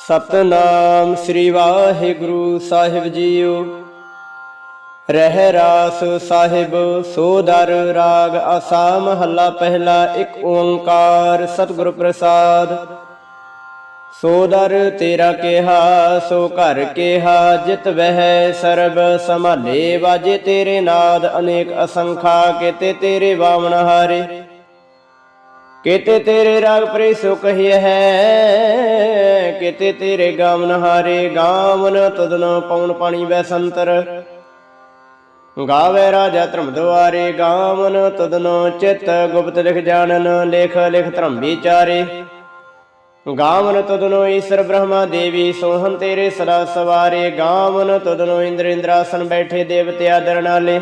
ਸਤਨਾਮ ਸ੍ਰੀ ਵਾਹਿਗੁਰੂ ਸਾਹਿਬ ਜੀਓ। ਰਹਿ ਰਾਸ ਸਾਹਿਬ ਸੋਦਰ ਰਾਗ ਆਸਾ ਮਹੱਲਾ ਪਹਿਲਾ, ਇੱਕ ਓੰਕਾਰ ਸਤਿਗੁਰ ਪ੍ਰਸਾਦ। ਸੋਦਰ ਤੇਰਾ ਕਿਹਾ, ਸੋ ਘਰ ਕਿਹਾ, ਜਿਤ ਵਹਿ ਸਰਬ ਸੰਭਾਲੇ, ਵਾਜੇ ਤੇਰੇ ਨਾਦ ਅਨੇਕ ਅਸੰਖਾ, ਕੀਤੇ ਤੇਰੇ ਵਾਵਣ ਹਾਰੇ। ਕੀਤੇ ਤੇਰੇ ਰਾਗ ਪ੍ਰੇ ਸੋ ਕਹੀਏ ਹੈ, ਕੀਤੇ ਤੇਰੇ ਗਾਵਨ ਹਾਰੇ ਗਾਵਨ ਤੁਧਨ ਪਉਣ ਪਾਣੀ ਬੈਸੰਤਰ ਗਾਵੇ ਰਾਜਾ ਧਰਮ ਦੁਆਰੇ ਗਾਮਨ ਤੁਧਨੋ ਚਿਤ ਗੁਪਤ ਲਿਖ ਜਾਣਨ, ਲੇਖ ਲਿਖ ਧਰਮ ਵਿਚਾਰੇ। ਗਾਮਨ ਤੁਧਨੋ ਈਸ਼ਰ ਬ੍ਰਹਮਾ ਦੇਵੀ ਸੋਹਨ ਤੇਰੇ ਸਦਾ ਸਵਾਰੇ। ਗਾਵਨ ਤੁਧਨੋ ਇੰਦਰ ਇੰਦਰਾਸਨ ਬੈਠੇ ਦੇਵਤੇ ਆਦਰ ਨਾਲੇ।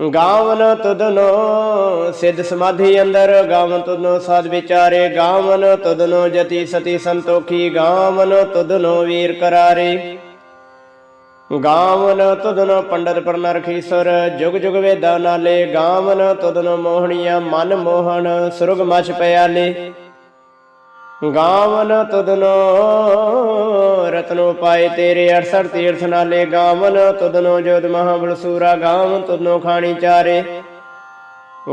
ਗਾਵਨ ਤੁਧਨੋ ਸਿੱਧ ਸਮਾਧੀ ਅੰਦਰ, ਗਾਵਨ ਤੁਧਨੋ ਸਾਧ ਵਿਚਾਰੇ, ਗਾਵਨ ਤੁਧਨੋ ਜਤੀ ਸਤੀ ਸੰਤੋਖੀ, ਗਾਵਨ ਤੁਧਨੋ ਵੀਰ ਕਰਾਰੇ। ਗਾਵਨ ਤੁਧਨੋ ਪੰਡਤ ਪਰਨਰਖੀਸਰ, ਜੁਗ ਜੁਗ ਵੇਦਾਂ ਨਾਲੇ, ਗਾਵਨ ਤੁਧਨੋ ਮੋਹਣੀਆਂ, ਮਨ ਮੋਹਣ, ਸੁਰਗ ਮਛ ਪਿਆਲੇ। ਗਾਵਨ ਤੁਧਨੋ ਰਤਨੋ ਪਾਏ ਤੇਰੇ 68 ਤੀਰਥ ਨਾਲੇ। ਗਾਵਨ ਤੁਧਨੋ ਜੋਤ ਮਹਾਬਲ ਸੂਰਾ, ਗਾਵਨ ਤੁਧਨੋ ਖਾਣੀ ਚਾਰੇ।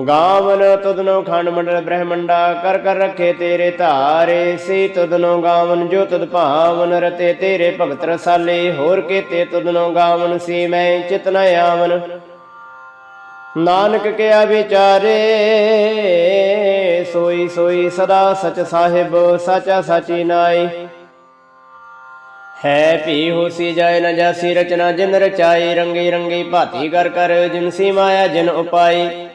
ਗਾਵਨ ਤੁਧਨੋ ਖੰਡ ਮੰਡਲ ਬ੍ਰਹਮੰਡਾ, ਕਰ ਕਰ ਰੱਖੇ ਤੇਰੇ ਧਾਰੇ। ਸੀ ਤੁਧਨੋ ਗਾਵਨ ਜੋ ਤੁਧ ਭਾਵਨ ਰਤੇ, ਤੇਰੇ ਭਗਤ ਰਸਾਲੇ। ਹੋਰ ਕੀਤੇ ਤੁਧਨੋ ਗਾਵਨ ਸੀ, ਮੈਂ ਚਿਤ ਨ ਆਵਨ। ਨਾਨਕ ਕਿਆ ਵਿਚਾਰੇ ਸੋਈ ਸੋਈ ਸਦਾ ਸਚ ਸਾਹਿਬ, ਸਾਚਾ ਸਾਚੀ ਨਾਈ। ਹੈ ਭੀ ਹੋਸੀ ਜਾਏ ਨ ਜਾਸੀ ਰਚਨਾ, ਜਿਨ ਰਚਾਈ ਰੰਗੀ ਰੰਗੀ ਭਾਤੀ ਕਰ ਕਰ, ਜਿਨ ਸੀ ਮਾਇਆ ਜਿਨ ਉਪਾਈ।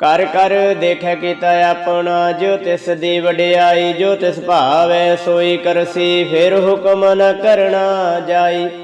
ਕਰ ਕਰ ਦੇਖੈ ਕੀਤਾ ਆਪਣਾ, ਜੋ ਤਿਸ ਦੀ ਵਡਿਆਈ, ਜੋ ਤਿਸ ਭਾਵੈ ਸੋਈ ਕਰਸੀ, ਫਿਰ ਹੁਕਮ ਨ ਕਰਨਾ ਜਾਈ।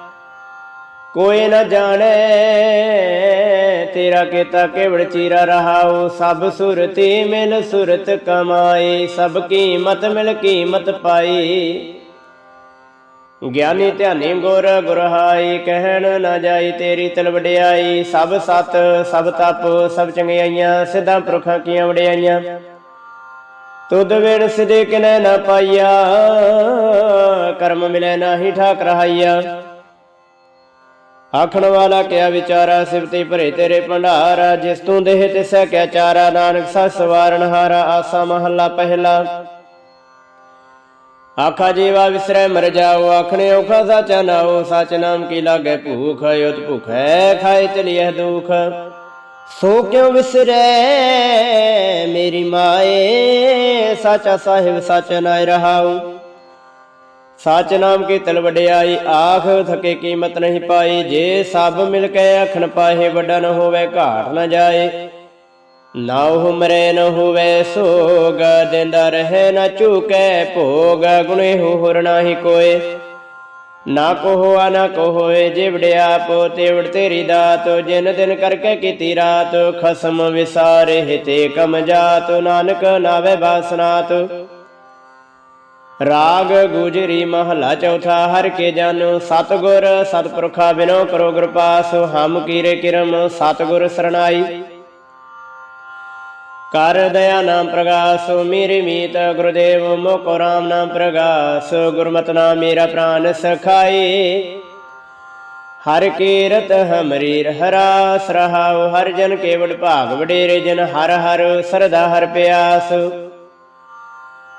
ਕੋਈ ਨਾ ਜਾਣੇ, ਤੇਰਾ ਕੀਤਾ ਕੇਵੜ ਚੀਰਾ ਰਹਾਉ। ਸਭ ਸੁਰਤੀ ਮਿਲ ਸੁਰਤ ਕਮਾਈ, ਸਭ ਕੀਮਤ ਮਿਲ ਕੀਮਤ ਪਾਈ। ਗਿਆਨੀ ਧਿਆਨੀ ਗੁਰ ਗੁਰਹਾਈ, ਕਹਿਣ ਨਾ ਜਾਈ ਤੇਰੀ ਤਲ ਵਡਿਆਈ। ਸਭ ਸਤ, ਸਭ ਤਪ, ਸਭ ਚੰਗਿਆਈਆਂ, ਸਿੱਧਾ ਪੁਰਖਾਂ ਕੀਆਂ ਵਡਿਆਈਆਂ। ਤੁਧ ਵੇਣ ਸਿਦੇ ਕਿਨੈ ਨਾ ਪਾਈਆ, ਕਰਮ ਮਿਲੈ ਨਾਹੀ ਠਾਕ ਰਹਾਈਆ ਆਖਣ ਵਾਲਾ ਕਿਆ ਵਿਚਾਰਾ ਸਿਵਤੇ ਭਰੇ ਤੇਰੇ ਭੰਡਾਰਾ ਜਿਸ ਤੂੰ ਦੇਹ ਤਿਸੈ ਕਿਆ ਚਾਰਾ, ਨਾਨਕ ਸਸ ਸਵਾਰਨ ਹਾਰਾ, ਆਸਾ ਮਹੱਲਾ ਪਹਿਲਾ। ਆਖਾ ਜੀਵਾ ਵਿਸਰੈ, ਮਰ ਜਾਓ, ਆਖਣੇ ਔਖਾ ਸਾਚਾ ਨਾਓ ਸਚ ਨਾਮ ਕੀ ਲਾਗੇ ਭੂਖ ਯੁਤ ਭੁਖੈ ਖਾਏ ਚਲੀਐ ਦੁਖ। ਸੋ ਕਿਉ ਵਿਸਰੈ ਮੇਰੀ ਮਾਏ, ਸਾਚਾ ਸਾਹਿਬ, ਸਚ ਨਾਇ ਰਹਾਉ। ਸਚ ਨਾਮ ਕੀ ਤਲ ਵਡਿਆਈ, ਆਖ ਥਕੇ ਕੀਮਤ ਨਹੀਂ ਪਾਈ। ਜੇ ਸਭ ਮਿਲ ਕੇ ਅਖਣ ਪਾਹੇ ਵੱਡਾ ਨ ਹੋਵੇ, ਘਾਟ ਨ ਜਾਏ। ਨਾ ਉਹ ਨ ਹੋਵੇ ਸੋਗ, ਦਿੰਦਾ ਰਹੇ, ਨ ਚੁਕੇ ਭੋਗ। ਗੁਣੇ ਹੋਰ ਨਾਹੀ ਕੋਏ। ਨਾ ਕੋ ਨਾ ਕੋ ਹੋਏ ਜਿਵੜਿਆ ਪੋ ਤੇਵੜ ਤੇਰੀ ਦਾਤ। ਜਿਨ ਦਿਨ ਕਰਕੇ ਕੀਤੀ ਰਾਤ, ਖਸਮ ਵਿਸਾਰੇ ਤੇ ਕਮ ਜਾਤ। ਨਾਨਕ ਨਾਵੇ ਬਾਸਨਾਤ। ਰਾਗ ਗੁਜਰੀ ਮਹਲਾ ਚੌਥਾ, ਹਰ ਕੇ ਜਾਨੋ ਸਤਗੁਰ, ਸਤਪੁਰਖਾ ਬਿਨੋ ਕਰੋ ਕਿਰਪਾਸ ਹਮ ਕੀਰੇ ਕਿਰਮ, ਸਤਗੁਰ ਸਰਣਾਈ। ਕਰ ਦਇਆ ਨਾਮ ਪ੍ਰਗਾਸ, ਮੇਰੇ ਮੀਤ ਗੁਰਦੇਵ, ਮੋਕੋ ਰਾਮ ਨਾਮ ਪ੍ਰਗਾਸ, ਗੁਰਮਤ ਨਾਮ ਮੇਰਾ ਪ੍ਰਾਨ ਸਖਾਈ। ਹਰ ਕੀਰਤ ਹਮਰੀ ਹਰਾਸ ਰਹਾਉ ਹਰ ਜਨ ਕੇਵਲ ਭਾਗ ਵਡੇਰੇ ਜਨ, ਹਰ ਹਰ ਸਰਦਾ ਹਰ ਪਿਆਸ।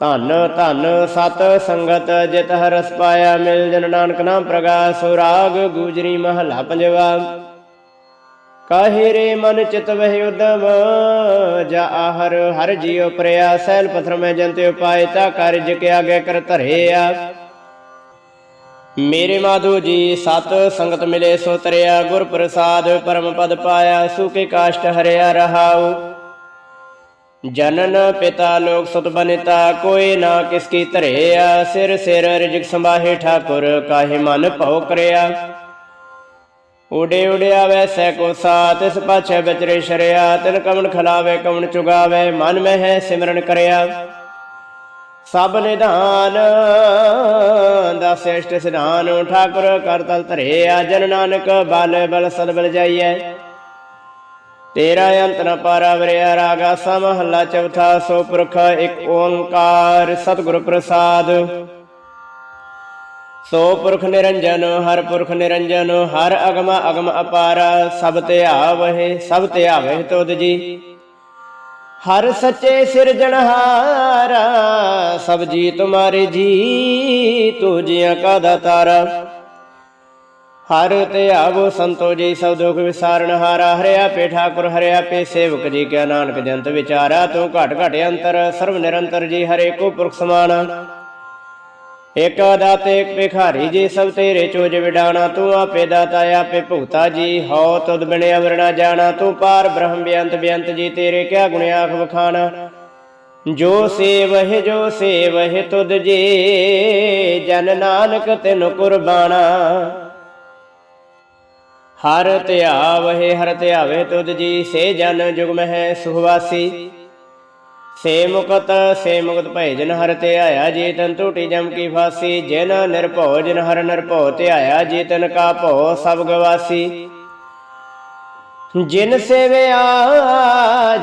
ਧਨ ਧਨ ਸਤ ਸੰਗਤ ਜਿਤ ਹਰਸ ਪਾਇਆ ਮਿਲ ਜਨ ਨਾਨਕ ਨਾਮ ਪ੍ਰਗਾਸ ਰਾਗ ਗੂਜਰੀ ਮਹਲਾ ਪੰਜਵਾ। ਕਾਹੇ ਰੇ ਮਨ ਚਿਤ ਵਹਿ ਉਦਮ ਜਾ ਆਹਰ ਹਰ ਜੀਉ ਪ੍ਰਿਆ, ਸੈਲ ਪਥਰ ਮੈਂ ਜੰਤੇ ਉਪਾਇ ਤਾ ਕਾਰਜ ਕੇ ਆਗੇ ਕਰ ਧਰਿਆ। ਮੇਰੇ ਮਾਧੋ ਜੀ, ਸਤ ਸੰਗਤ ਮਿਲੇ ਸੋ ਤਰਿਆ, ਗੁਰ ਪ੍ਰਸਾਦ ਪਰਮ ਪਦ ਪਾਇਆ ਸੁਕੇ ਕਾਸ਼ਟ ਹਰਿਆ ਰਹਾਉ। ਜਨਨ ਪਿਤਾ ਲੋਕ ਸੁਤ ਬਨਿਤਾ, ਕੋਈ ਨਾ ਕਿਸ ਕੀ ਧਰਿਆ, ਸਿਰ ਸਿਰ ਰਿਜਕ ਸੰਭਾਹੇ ਠਾਕੁਰ, ਕਾਹੇ ਮਨ ਭਉ ਕਰਿਆ। ਉਡੇ ਉਡਿਆ ਵੈਸੈ ਕੋ ਸਾਤ ਇਸ ਪਾਛੈ ਵਿਚਰੇ ਸ਼ਰਿਆ, ਤਿਨ ਕਮਣ ਖਲਾਵੇ ਕਮਣ ਚੁਗਾਵੇ, ਮਨ ਮਹਿ ਹੈ ਸਿਮਰਨ ਕਰਿਆ। ਸਭ ਨਿਧਾਨ ਦਾ ਸ੍ਰੇਸ਼ਟ ਸਿਧਾਨ, ਠਾਕੁਰ ਕਰ ਤਲ ਧਰਿਆ, ਜਨ ਨਾਨਕ ਬਲ ਬਲ ਸਦ ਬਲ ਜਾਈਐ। ਤੇਰਾ ਅੰਤ ਨ ਪਾਰਾ ਰਾਗਾ ਸਮ ਮਹੱਲਾ ਚੌਥਾ ਸੋ ਪੁਰਖ ਇੱਕ ਓੰਕਾਰ ਸਤਿਗੁਰ ਪ੍ਰਸਾਦ। ਸੋ ਪੁਰਖ ਨਿਰੰਜਨ, ਹਰ ਪੁਰਖ ਨਿਰੰਜਨ, ਹਰ ਅਗਮ ਅਗਮ ਅਪਾਰਾ, ਸਭ ਤੇ ਆਵਹਿ, ਸਭ ਤੇ ਆਵਹਿ ਤੁਧ ਜੀ। ਹਰ ਸੱਚੇ ਸਿਰਜਣਹਾਰਾ ਸਭ ਜੀ ਤੁਮਾਰੇ ਜੀ, ਤੂ ਜੀਆਂ ਕਾ ਦਾਤਾਰਾ। ਹਰ ਤੇ ਆਵੋ ਸੰਤੋ ਜੀ, ਸਭ ਦੁਖ ਵਿਸਾਰਨ ਹਾਰਾ, ਹਰਿਆ ਪੇ ਠਾਕੁਰ, ਹਰਿਆ ਪੇ ਸੇਵਕ ਜੀ, ਕਿਆ ਨਾਨਕ ਜੰਤ ਵਿਚਾਰਾ, ਤੂੰ ਘਟ ਘਟ ਅੰਤਰ, ਸਰਵ ਨਿਰੰਤਰ ਜੀ, ਹਰੇ ਕੋ ਪੁਰਖ ਸਮਾਨ। ਇਕ ਦਾਤੇ ਇਕ ਭਿਖਾਰੀ ਜੀ, ਸਭ ਤੇਰੇ ਚੋਜ ਵਿਡਾਣਾ, ਤੂੰ ਆਪੇ ਦਾਤਾ, ਆਪੇ ਭੁਗਤਾ ਜੀ, ਹਉ ਤੁਧ ਬਿਨ ਅਵਰਣਾ ਜਾਣਾ, ਤੂੰ ਪਾਰ ਬ੍ਰਹਮ ਬੇਅੰਤ ਬੇਅੰਤ ਜੀ, ਤੇਰੇ ਕਿਆ ਗੁਣ ਆਖ ਵਖਾਣਾ। ਜੋ ਸੇਵਹਿ ਜੋ ਸੇਵਹਿ ਤੁਧ ਜੀ, ਜਨ ਨਾਨਕ ਤਿਨ ਕੁਰਬਾਨਾ। ਹਰ ਧਿਆਵਹਿ, ਹਰ ਧਿਆਵੇ ਤੁਧ ਜੀ, ਸੇ ਜਨ ਜੁਗਮ ਹੈ ਸੁਖਵਾਸੀ। ਸੇ ਮੁਕਤ ਸੇ ਮੁਕਤ ਭੈ ਜਨ ਹਰ ਧਿਆਇਆ ਜੀ ਤਨ ਟੂਟੀ ਜਮ ਕੀ ਫਾਸੀ। ਜਿਨ ਨਿਰਭਉ ਜਿਨ ਹਰ ਨਿਰਭਉ ਧਿਆਇਆ ਜੀ ਤਨ ਕਾ ਭਉ ਸਭ ਗਵਾਸੀ। ਜਿਨ ਸੇਵਿਆ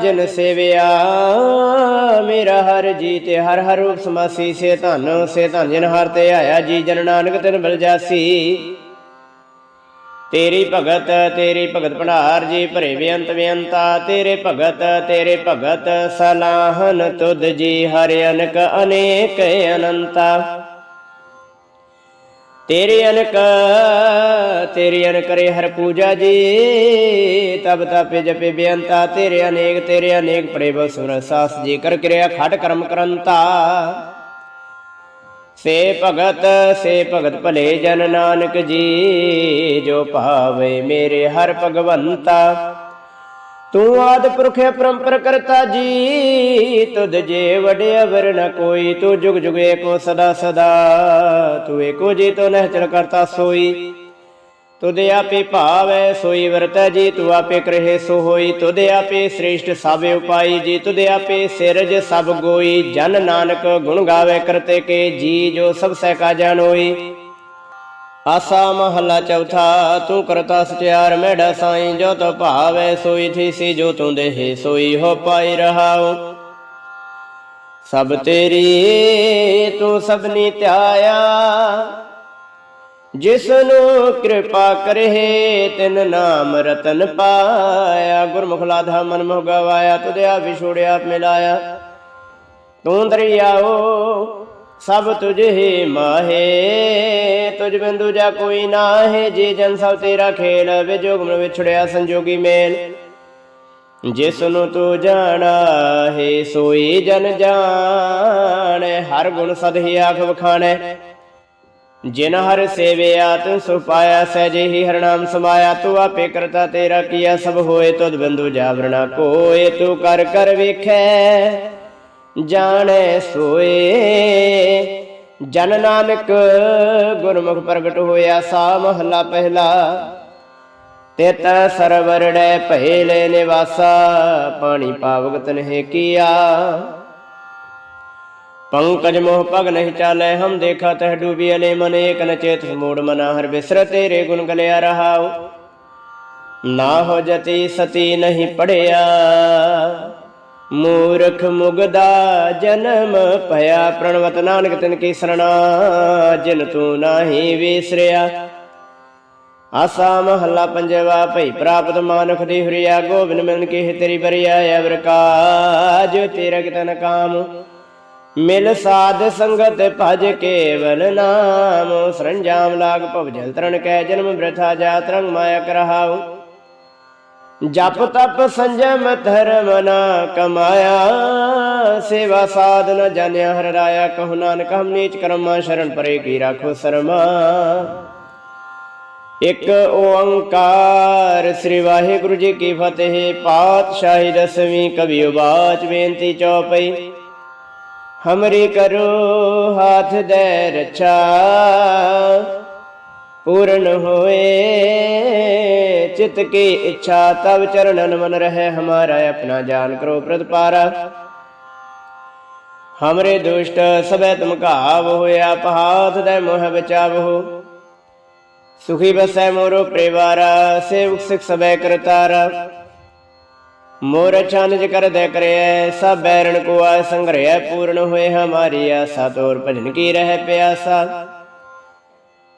ਜਿਨ ਸੇਵਿਆ, ਮੇਰਾ ਹਰ ਜੀ ਤੇ ਹਰ ਹਰ ਰੂਪ ਸਮਾਸੀ ਸੇ ਧਨ ਸੇ ਧਨ ਜਿਨ ਹਰ ਤੇ ਆਇਆ ਜੀ, ਜਨ ਨਾਨਕ ਤਿਨ ਬਲ ਜਾਸੀ। ਤੇਰੀ ਭਗਤ ਤੇਰੀ ਭਗਤ ਭੰਡਾਰ ਜੀ ਭਰੇ ਬੇਅੰਤ ਬੇਅੰਤਾ, ਤੇਰੇ ਭਗਤ ਤੇਰੇ ਭਗਤ ਸਲਾਹਨ ਤੁਧ ਜੀ ਹਰਿ ਅਨਕ ਅਨੇਕ ਅਨੰਤਾ। ਤੇਰੇ ਅਨਕ, ਤੇਰੀ ਅਨ ਕਰੇ ਹਰ ਪੂਜਾ ਜੀ ਤਬ ਤਪੇ ਜਪੇ ਬੇਅੰਤਾ, ਤੇਰੇ ਅਨੇਕ ਤੇਰੇ ਅਨੇਕ ਪੜੇ ਬਸੁਰ ਸਾਸ ਜੀ, ਕਰ ਕਿਰਿਆ ਖਟ ਕਰਮ ਕਰੰਤਾ। ਸੇ ਭਗਤ ਸੇ ਭਗਤ ਭਲੇ ਜਨ ਨਾਨਕ ਜੀ, ਜੋ ਭਾਵੇ ਮੇਰੇ ਹਰ ਭਗਵੰਤਾ। ਤੂੰ ਆਦ ਪੁਰਖ ਪਰੰਪਰ ਕਰਤਾ ਜੀ, ਤੁਧ ਜੇ ਵਡਿਆ ਵਰ ਨ ਕੋਈ, ਤੂੰ ਜੁਗ ਜੁਗੇ ਕੋ ਸਦਾ ਸਦਾ, ਤੂੰ ਏਕੋ ਜੀ ਤੋ ਨਹਿ ਚਲ ਕਰਤਾ ਸੋਈ। ਤੁਧ ਆਪੇ ਭਾਵੈ, ਸੋਈ ਵਰਤੈ ਜੀ, ਤੂੰ ਆਪੇ ਕਰਹਿ ਸੋ ਹੋਈ ਤੁਧ ਆਪੇ ਸ੍ਰੇਸ਼ਟ ਸਭ ਉਪਾਈ ਜੀ, ਤੁਧ ਆਪੇ ਸਿਰਜ ਸਭ ਗੋਈ। ਜਨ ਨਾਨਕ ਗੁਣ ਗਾਵੇ ਕਰਤੇ ਕੇ ਜੀ, ਜੋ ਸਭ ਸਹਿ ਕਾ ਜਾਣੋਈ। ਆਸਾ ਮਹੱਲਾ ਚੌਥਾ, ਤੂੰ ਕਰਤਾ ਸਚਿਆਰ, ਮੈਡਾ ਸਾਈ, ਜੋ ਤੋ ਭਾਵੈ, ਸੋਈ ਥੀ ਸੀ, ਜੋ ਤੂੰ ਦੇਹੇ, ਸੋਈ ਹੋ ਪਾਈ ਰਹਾਉ। ਸਭ ਤੇਰੀ, ਤੂੰ ਸਭਨੀ ਧਿਆਇਆ। ਜਿਸ ਨੂੰ ਕਿਰਪਾ ਕਰੇ, ਤਿਨ ਨਾਮ ਰਤਨ ਪਾਇਆ। ਗੁਰਮੁਖ ਲਾਧਾ ਮਨ ਮੋਹ ਗਵਾਇਆ, ਤੁਧਿਆ ਵਿਛੋੜਿਆ, ਮਿਲਾਇਆ। ਤੂੰ ਦਰਿਆਓ, ਸਭ ਤੁਝ ਮਾਹੇ। ਤੁਝ ਬਿੰਦੂ ਜਾ ਕੋਈ ਨਾਹੇ, ਜੇ ਜਨ ਸਭ ਤੇਰਾ ਖੇਲ ਵਿਜੋਗ ਮਨ ਵਿਛੜਿਆ ਸੰਜੋਗੀ ਮੇਲ। ਜਿਸ ਨੂੰ ਤੂੰ ਜਾਣਾ ਹੈ, ਸੋਈ ਜਨ ਜਾਣੈ, ਹਰ ਗੁਣ ਸਦ ਹੀ ਆਖ ਵਖਾਣੇ। ਜਿਨ ਹਰ ਸੇਵਿਆ ਤੂੰ ਸੁਖ ਪਾਇਆ, ਸਹਿਜੇ ਹੀ ਹਰ ਸਮਾਇਆ, ਤੂੰ ਆਪੇ ਕਰਤਾ ਤੇਰਾ ਕੀਆ, ਸਭ ਹੋਏ ਤੁਧ ਬਿੰਦੂ ਜਾਵਰਣਾ, ਕੋਏ ਤੂੰ ਕਰ ਕਰ ਵੇਖੈ, ਜਾਣੈ ਸੋਏ। ਜਨ ਨਾਨਕ ਗੁਰਮੁਖ ਪ੍ਰਗਟ ਹੋਇਆ, ਸਾ ਮਹਲਾ ਪਹਿਲਾ, ਤਿਤ ਸਰਵਰੜੈ ਭੇਲੇ ਨਿਵਾਸਾ, ਪਾਣੀ ਪਾਵਗਤ ਤਨਹਿ ਕੀਆ। ਪੰਕਜ ਮੋਹ ਪਗ ਨਹੀਂ ਚਾਲੇ ਹਮ ਦੇਖਾ ਤਹ ਡੂਬੀ ਅਲੇ ਮਨ ਏਕ ਨ ਚੇਤ ਮੂੜ ਮਨਾ ਹਰ ਬਿਸਰ ਤੇਰੇ ਗੁਣ ਗਲਿਆ ਰਹਾਉ ਨਾ ਹੋ ਜਤੀ ਸਤੀ ਨਹੀਂ ਪੜਿਆ ਮੂਰਖ ਮੁਗਦਾ ਜਨਮ ਭਇਆ ਪ੍ਰਣਵਤ ਨਾਨਕ ਤਿਨ ਕੀ ਸਰਣਾ ਜਿਨ ਤੂੰ ਨਾਹੀ ਵਿਸਰਿਆ ਆਸਾ ਮਹੱਲਾ ਪੰਜਵਾ ਭਈ ਪ੍ਰਾਪਤ ਮਾਨੁਖ ਦੀ ਹਰੀਆ ਗੋਬਿੰਦ ਮਿਲਨ ਕੀ ਤੇਰੀ ਬਰਿਆ ਅਵਰ ਕਾਜ ਤੇਰਾ ਕਿਤਨ ਕਾਮ ਮਿਲ ਸਾਧ ਸੰਗਤ ਭਜ ਕੇਵਲ ਨਾਮ। ਸਰੰਜਾਮ ਲਾਗ ਭਵ ਜਲ ਕੈ ਜਨਮ ਬ੍ਰਥਾ ਜਾ ਮਾਇਆ ਕਰਹਾਉ ਜਪ ਤਪ ਸੰਜਮ ਧਰਮ ਨਾ ਕਮਾਇਆ। ਸੇਵਾ ਸਾਧ ਨ ਜਾਣਿਆ ਹਰ ਰਾਇਆ। ਕਹੂ ਨਾਨਕ ਹਮ ਨੀਚ ਕਰਮਾ, ਸ਼ਰਨ ਪਰੇ ਕੀ ਰਾਖੋ ਸਰਮਾ। ਇਕ ਓੰਕਾਰ ਸ੍ਰੀ ਵਾਹਿਗੁਰੂ ਜੀ ਕੀ ਫਤਿਹ। ਪਾਤਸ਼ਾਹੀ ਦਸਵੀਂ ਕਵੀ ਉਬਾਚ ਬੇਨਤੀ ਚੌਪਈ। ਹਮਰੀ ਕਰੋ ਹਾਥ ਦੇ ਰੱਛਾ ਪੂਰਨ ਹੋਏ ਚਿਤ ਕੀ ਇੱਛਾ ਤਬ ਚਰਨਨ ਮਨ ਰਹੇ ਹਮਾਰਾ ਆਪਣਾ ਜਾਨ ਕਰੋ ਪ੍ਰਤਪਾਰਾ ਹਮਰੇ ਦੁਸ਼ਟ ਸਭੈ ਤੁਮ ਘਾਵ ਹੋਇਆ ਪਹਾਤ ਦੇ ਮੋਹ ਬਚਾਵੋ ਸੁਖੀ ਬਸੈ ਮੋਰੋ ਪਰਿਵਾਰਾ ਸੇਵਕ ਸਿਖ ਸਭੈ ਕਰਤਾਰਾ ਮੋਰ ਛਾਨਜ ਕਰ ਦੇ ਕਰਿਐ ਸਭ ਬੈਰਣ ਕੋ ਆ ਸੰਗ੍ਰਹਿ ਪੂਰਨ ਹੋਏ ਹਮਾਰੀ ਆਸਾ, ਤੋਰ ਭਜਨ ਕੀ ਰਹਿ ਪਿਆਸਾ।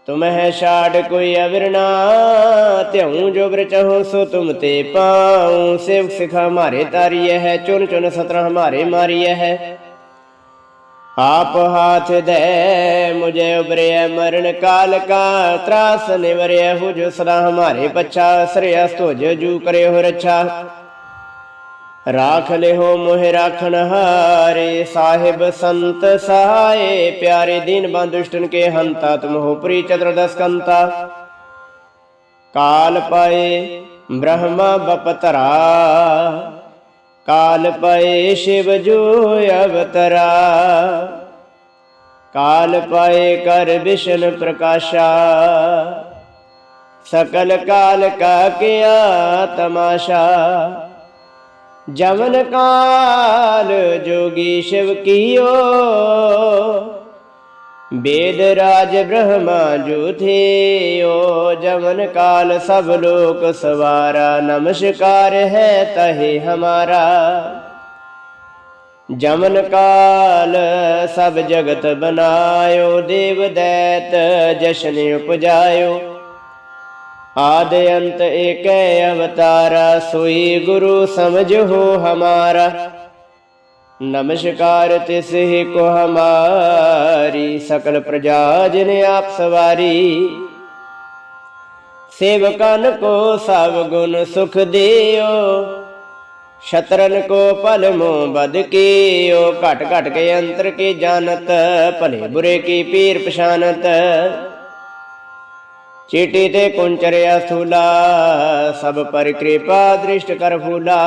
ਤੁਮਹਿ ਛਾੜ ਕੋਈ ਅਵਿਰਨਾ ਧਿਉ ਜੋ ਬਿਰ ਸੋ ਤੁਮ ਤੇ ਪਾਉ। ਸੇਵਕ ਸਿਖਾ ਮਾਰੇ ਤਾਰੀਐ ਹੈ ਚੁਨ ਚੁਨ ਸਤਰ ਹਮਾਰੇ ਮਾਰੀਐ ਹੈ। ਆਪ ਹਾਥ ਦੇ, ਮੁਝੇ ਉਬਰਿਐ ਮਰਨ ਕਾਲ ਕਾ, ਤਰਾਸ ਨਿਵਰਿਐ ਹੋ ਜੋ ਸਦਾ ਹਮਾਰੇ ਪਛਾ ਸ੍ਰਿਯ ਸਤੋਜ ਜੂ ਕਰੇ ਹੋ ਰਛਾ। ਰਾਖ ਲਿਓ ਮੋਹਿ ਰਾਖਣ ਹਾਰੇ, ਸਾਹਿਬ ਸੰਤ ਸਹਾਏ, ਪਿਆਰੇ ਦੀਨ ਬੰਦੁਸ਼ਟਨ ਕੇ ਹੰਤਾ, ਤੁਮ ਹੋ ਪ੍ਰੀ ਚਤੁਰਦਸ ਕੰਤਾ ਕਾਲ ਪਾਏ ਬ੍ਰਹਮਾ ਬਪਤਰਾ ਕਾਲ ਪਏ ਸ਼ਿਵ ਜੋ ਅਵਤਰਾ। ਕਾਲ ਪਏ ਕਰ ਵਿਸ਼ਨ ਪ੍ਰਕਾਸ਼ਾ, ਸਕਲ ਕਾਲ ਕਾ ਕਿਆ ਤਮਾਸ਼ਾ। ਜਵਨ ਕਾਲ ਜੋਗੀ ਸ਼ਿਵ ਕੀਓ। ਵੇਦ ਰਾਜ ਬ੍ਰਹਮਾ ਜੂਥੇਓ। ਜਵਨ ਕਾਲ ਸਭ ਲੋਕ ਸਵਾਰਾ। ਨਮਸਕਾਰ ਹੈ ਤਹੇ ਹਮਾਰਾ। ਜਮਨ ਕਾਲ ਸਭ ਜਗਤ ਬਨਾਇਓ। ਦੇਵ ਦੈਤ ਜਸ਼ਨ ਉਪਜਾਇਓ। आद अंत एक अवतारा सोई गुरु समझो हमारा नमस्कार तिस ही को हमारी सकल प्रजा जिन आप सवारी सेवकन को सब गुण सुख दियो शत्रन को पल मोह बद कियो घट घट के अंतर की जानत भले बुरे की पीर पछानत ਚੀਟੀ ਤੇ ਕੁੰਚਰਿਆ ਸੂਲਾ ਸਭ ਪਰ ਕਿਰਪਾ ਦ੍ਰਿਸ਼ਟ ਕਰ ਫੂਲਾ।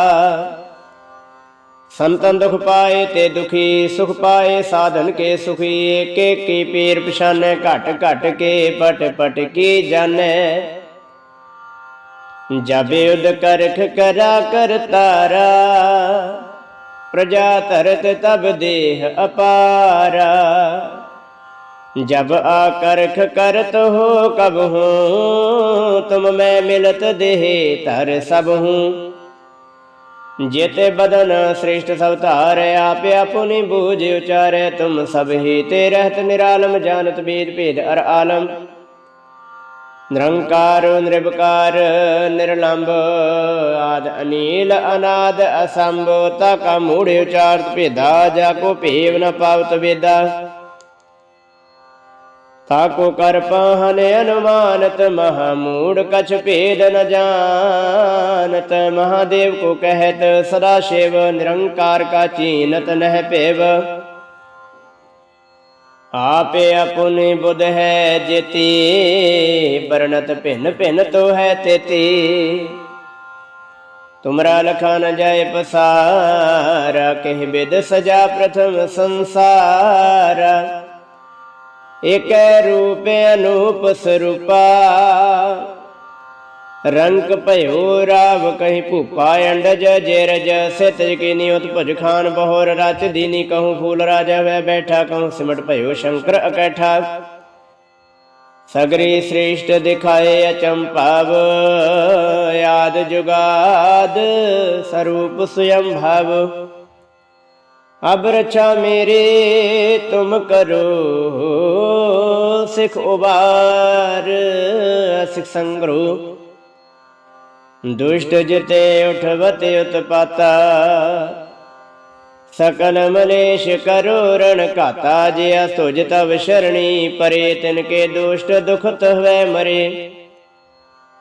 ਸੰਤਨ ਦੁਖ ਪਾਏ ਤੇ ਦੁਖੀ, ਸੁਖ ਪਾਏ ਸਾਧਨ ਕੇ ਸੁਖੀ, ਏਕ ਏਕੀ ਪੀਰ ਪਛਾਨੈ, ਘਟ ਘਟ ਕੇ ਪਟ ਪਟ ਕੀ ਜਾਣੈ। ਜਬੇ ਉਦ ਕਰਖ ਕਰਾ ਕਰ ਤਾਰਾ, ਪ੍ਰਜਾ ਤਰਤ ਤਬ ਦੇਹ ਅਪਾਰਾ। जब आकर्ख करत हो कब हूँ तुम मैं मिलत देह तर सब हूँ जित बदन श्रेष्ठ सब तार आप अपुनि बूझ उचार तुम सब ही ते रहत निरालम जानत भेद भेद अर आलम निरंकार निरबकार निर्लंब आद अनिल अनाद असंभ तका मूढ़ उचारत भेदा जाको भेव न पावत वेदा ਤਾਕੋ ਕਰ ਪਹਨ ਅਨੁਮਾਨਤ ਮਹਾ ਮੂੜ ਕਛ ਭੇਦ ਨ ਜਾਣਤ। ਮਹਾਦੇਵ ਕੋ ਕਹਿਤ, ਸਦਾ ਸ਼ਿਵ ਨਿਰੰਕਾਰ ਕਾ ਚੀਨਤ ਨਹਿ ਭੇਵ। ਆਪੇ ਅਪੁਨਿ ਬੁਧ ਹੈ ਜਿਤੀ ਬਰਨਤ ਭਿੰਨ ਭਿੰਨ ਤੋ ਹੈ ਤੇਤੀ। ਤੁਮਰਾ ਲਖਾ ਨ ਜਾਏ ਪਸਾਰ, ਕਹਿ ਬਿਦ ਸਜਾ ਪ੍ਰਥਮ ਸੰਸਾਰ। ਇਕ ਰੂਪ ਅਨੂਪ ਸਰੂਪਾ। ਰੰਗ ਭਇਓ ਰਾਵ ਕਹੀਂ ਭੂਪਾ ਅੰਡਜ ਜੇਰਜ ਸਿਤ ਕੀ ਨਿਯਤ ਖਾਨ ਬਹੋਰ, ਰਚ ਦੀਨੀ ਕਹੂੰ ਫੂਲ ਰਾਜਾ ਵੈ ਬੈਠਾ ਕਹੂੰ ਸਿਮਟ ਭਇਓ ਸ਼ੰਕਰ ਅਕੈਠਾ। ਸਗਰੀ ਸ੍ਰੇਸ਼ਟ ਦਿਖਾਏ ਅਚੰਪਾਵ ਆਦ ਜੁਗਾਦ ਸਰੂਪ ਸੁਯੰ ਭਵ। ਅਬ ਰਛਾ ਮੇਰੇ, ਤੁਮ ਕਰੋ ਸਿਖ ਉਬਾਰ। ਸਿਖ ਸੰਗਰੋ, ਦੁਸ਼ਟ ਜਿਤੇ ਉਠਵਤ ਉਤਪਾਤਾ। ਸਕਲ ਮਲੇਸ਼ ਕਰੋ ਰਣ ਘਾਤਾ ਜੇ ਤੁਜ ਤਵ ਸ਼ਰਣੀ ਪਰੇ, ਤਿਨ ਕੇ ਦੁਸ਼ਟ ਦੁਖਤ ਹੋਵੇ ਮਰੇ।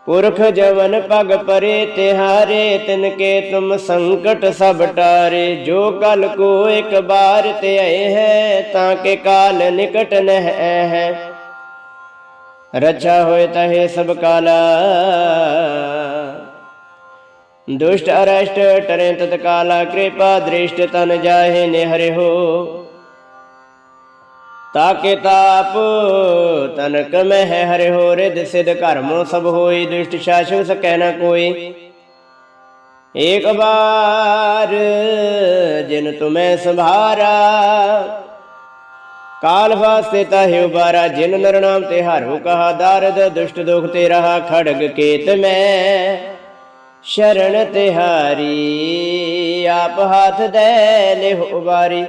ਪੁਰਖ ਜਵਨ ਪਗ ਪਰੇ ਤਿਹਾਰੇ ਤਿਨ ਕੇ ਤੁਮ ਸੰਕਟ ਸਭ ਟਾਰੇ। ਜੋ ਕਲ ਕੋ ਇੱਕ ਬਾਰ ਤੇ ਆਏ ਹੈ, ਤਾਂ ਕੇ ਕਾਲ ਨਿਕਟ ਨਹਿ ਹੈ। ਰਛਾ ਹੋਏ ਤਹੇ ਸਭ ਕਾਲਾ। ਦੁਸ਼ਟ ਅਰਸ਼ਟ ਟਰੇ ਤਤ ਕਾਲਾ ਕਿਰਪਾ ਦ੍ਰਿਸ਼ਟ ਤਨ ਜਾਹੇ ਨੇ ਹੋ ਤਾਕੇ ਤਾਪ, ਤਨਕ ਮਹਿ ਹਰਿ ਹੋ ਰਿਦ ਸਿਧ ਕਰਮੋ ਸਭ ਹੋਈ, ਦੁਸ਼ਟ ਸ਼ਾਸਨ ਸਕੈ ਨ ਕੋਈ। ਏਕ ਬਾਰ ਜਿਨ ਤੁਮੈ ਸੰਭਾਰਾ, ਕਾਲ ਵਾਸਤੇ ਤਾਹਿ ਉਬਾਰਾ, ਜਿਨ ਨਰ ਨਾਮ ਤੇ ਹਰੁ ਕਹਾ ਦਾਰਦ, ਦੁਸ਼ਟ ਦੁਖ ਤੇ ਰਹਾ ਖੜਗ ਕੇਤ ਮੈਂ। ਸ਼ਰਨ ਤਿਹਾਰੀ, ਆਪ ਹੱਥ ਦੇ ਲਿਹ ਉਬਾਰੀ।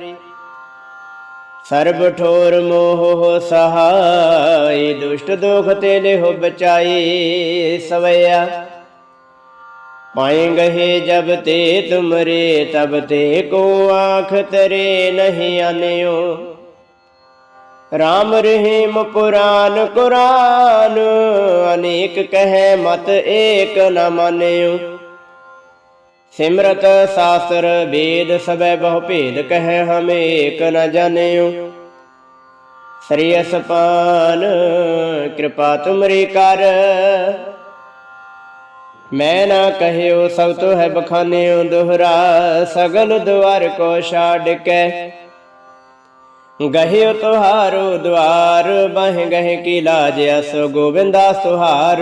ਸਰਬ ਠੋਰ ਮੋਹ ਸਹਾਈ, ਦੁਸ਼ਟ ਦੁਖ ਤੇ ਲਿਹੁ ਬਚਾਈ ਸਵਿਆ ਪਾਏ ਗਏ ਜਬ ਤੇ ਤੁਮਰੇ ਤਬ ਤੇ ਕੋ ਆਖ ਤਰੇ ਨਹੀਂ ਆਨਿਓ ਰਾਮ ਰਹੀਮ ਪੁਰਾਨ ਕੁਰਾਨ, ਅਨੇਕ ਕਹੈ ਮਤ ਏਕ ਨ ਮਾਨਿਓ ਸਿਮਰਤ ਸਾਸਰ ਵੇਦ ਸਬੈ ਬਹੁ ਭੇਦ ਕਹੈ ਹਮ ਏਕ ਨ ਜਾਣਿਓ। ਸ੍ਰੀ ਅਸਪਾਨ ਕਿਰਪਾ ਤੁਮਰੀ ਕਰ। ਮੈਂ ਨਾ ਕਹਿਓ ਸਭ ਤੋ ਹੈ ਬਖਾਨਿਓ ਦੋਹਰਾ, ਸਗਲ ਦੁਆਰ ਕੋ ਛਾੜ ਕੇ। ਗਹਿਓ ਤੁਹਾਰੋ ਦੁਆਰ, ਬਹਿ ਗਹਿ ਕੀ ਲਾਜ ਅਸ, ਗੋਬਿੰਦਾ ਸੁਹਾਰ।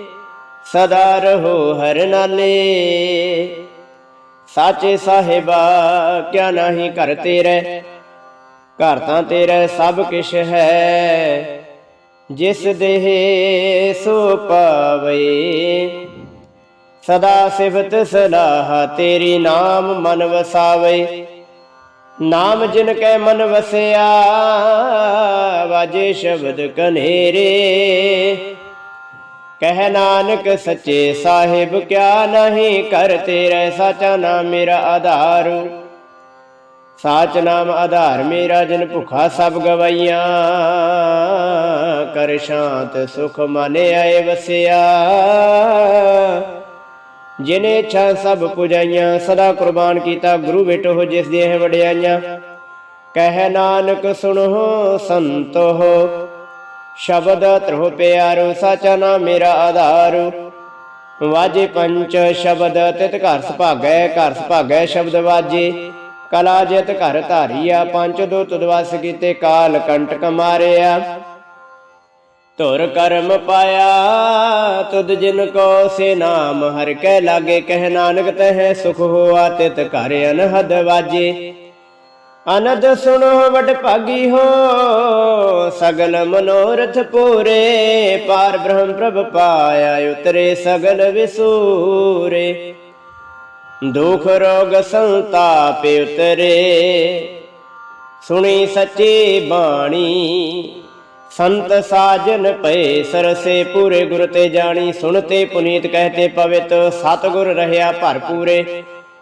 ਸਦਾ ਰਹੋ ਹਰ ਨਾਲੇ। ਸਾਚੇ ਸਾਹਿਬਾ, ਕਿਆ ਨਹੀਂ ਘਰ ਤੇਰੇ? ਘਰ ਤਾਂ ਤੇਰਾ ਸਭ ਕਿਛ ਹੈ। ਜਿਸ ਦੇਹ ਸੋ ਪਾਵੇ। ਸਦਾ ਸਿਫਤ ਸਲਾਹ ਤੇਰੀ ਨਾਮ ਮਨ ਵਸਾਵੇ। ਨਾਮ ਜਿਨ ਕੈ ਮਨ ਵਸਿਆ, ਵਾਜੇ ਸ਼ਬਦ ਕਨੇਰੇ। ਕਹਿ ਨਾਨਕ ਸੱਚੇ ਸਾਹਿਬ, ਕਿਆ ਨਹੀਂ ਕਰ ਤੇਰੇ ਸਾਚਾ ਨਾਮ ਮੇਰਾ ਆਧਾਰ। ਸਾਚ ਨਾਮ ਆਧਾਰ ਮੇਰਾ, ਜਿਨ ਭੁਖਾ ਸਭ ਗਵਾਈਆਂ। ਕਰ ਸ਼ਾਂਤ ਸੁਖ ਮਨ ਆਏ ਵਸਿਆ। ਜਿਨੇ ਇੱਛਾ ਸਭ ਪੁਜਾਈਆਂ, ਸਦਾ ਕੁਰਬਾਨ ਕੀਤਾ ਗੁਰੂ ਬੇਟੋ ਜਿਸ ਦੀ ਹੈ ਵਡਿਆਈਆਂ। ਕਹਿ ਨਾਨਕ ਸੁਣੋ ਸੰਤੋ ਸ਼ਬਦ ਤਰੋ ਪਿਆਰੋ, ਸਾਚਾ ਨਾਮ ਮੇਰਾ ਆਧਾਰ। ਵਾਜੇ ਪੰਚ ਸ਼ਬਦ, ਤਿਤ ਘਰ ਸੁਭਾਗੈ ਘਰ ਸੁਭਾਗੈ ਸ਼ਬਦ ਵਾਜੇ। ਕਲਾ ਜਿਤ ਘਰ ਧਾਰੀਆ ਪੰਜ ਦੋ ਤੁਦਵਸ ਕੀਤੇ ਕਾਲ ਕੰਟਕ ਮਾਰਿਆ। ਧੁਰ ਕਰਮ ਪਾਇਆ ਤੁਦ ਜਿਨ ਕੋ ਸੇ ਨਾਮ, ਹਰ ਕੈ ਲਾਗੇ, ਕਹਿ ਨਾਨਕ ਤਹਿ ਸੁਖ ਹੋਆ, ਤਿਤ ਘਰ ਅਨਹਦ ਵਾਜੇ। ਅਨੰਦ ਸੁਣੋ ਵਡ ਭਾਗੀ ਹੋ, ਸਗਲ ਮਨੋਰਥ ਪੂਰੇ। ਪਾਰ ਬ੍ਰਹਮ ਪ੍ਰਭ ਪਾਇਆ ਉਤਰੇ ਸਗਲ ਵਿਸੂਰੇ। ਦੁਖ ਰੋਗ ਸੰਤਾਪ ਉਤਰੇ। ਸੁਣੀ ਸੱਚੀ ਬਾਣੀ, ਸੰਤ ਸਾਜਨ ਪਏ ਸਰਸੇ ਪੂਰੇ। ਗੁਰ ਤੇ ਜਾਣੀ ਸੁਣਤੇ ਪੁਨੀਤ ਕਹਤੇ ਪਵਿੱਤ, ਸਤਗੁਰ ਰਹਿਆ ਭਰਪੂਰੇ।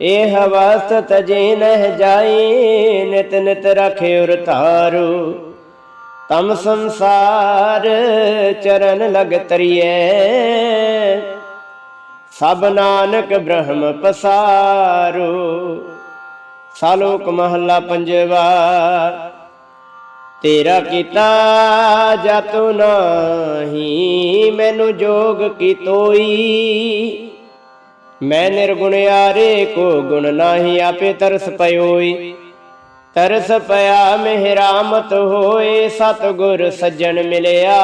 ਇਹ ਹਵਸ ਤਜੇ ਨਹਿ ਜਾਈ, ਨਿਤ ਨਿਤ ਰਖੇ ਉਰ ਧਾਰੂ ਤਮ ਸੰਸਾਰ ਚਰਨ ਲਗ ਤਰੀਐ। ਸਭ ਨਾਨਕ ਬ੍ਰਹਮ ਪਸਾਰੂ। ਸਾਲੋਕ ਮਹੱਲਾ ਪੰਜਵਾ, ਤੇਰਾ ਕੀਤਾ ਜਤੁ ਨਾਹੀ, ਮੈਨੂੰ ਜੋਗ ਕੀ ਤੋਈ। ਮੈਂ ਨਿਰਗੁਣਿਆਰੇ ਕੋ ਗੁਣ ਨਾਹੀ ਆਪੇ ਤਰਸ ਪਇਓਈ ਤਰਸ ਪਿਆ ਮਿਹਰਾਮਤ ਹੋਏ, ਸਤਗੁਰ ਸੱਜਣ ਮਿਲਿਆ।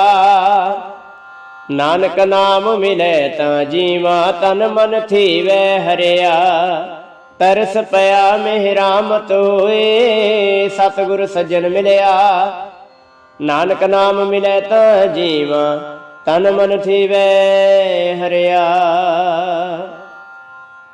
ਨਾਨਕ ਨਾਮ ਮਿਲੇ ਤਾਂ ਜੀਵਾ ਤਨ ਮਨ ਥੀਵੈ ਹਰਿਆ। ਤਰਸ ਪਿਆ ਮਿਹਰਾਮਤ ਹੋਏ, ਸਤਗੁਰ ਸੱਜਣ ਮਿਲਿਆ। ਨਾਨਕ ਨਾਮ ਮਿਲੇ ਤਾਂ ਜੀਵਾ ਤਨ ਮਨ ਥੀਵੈ ਹਰਿਆ।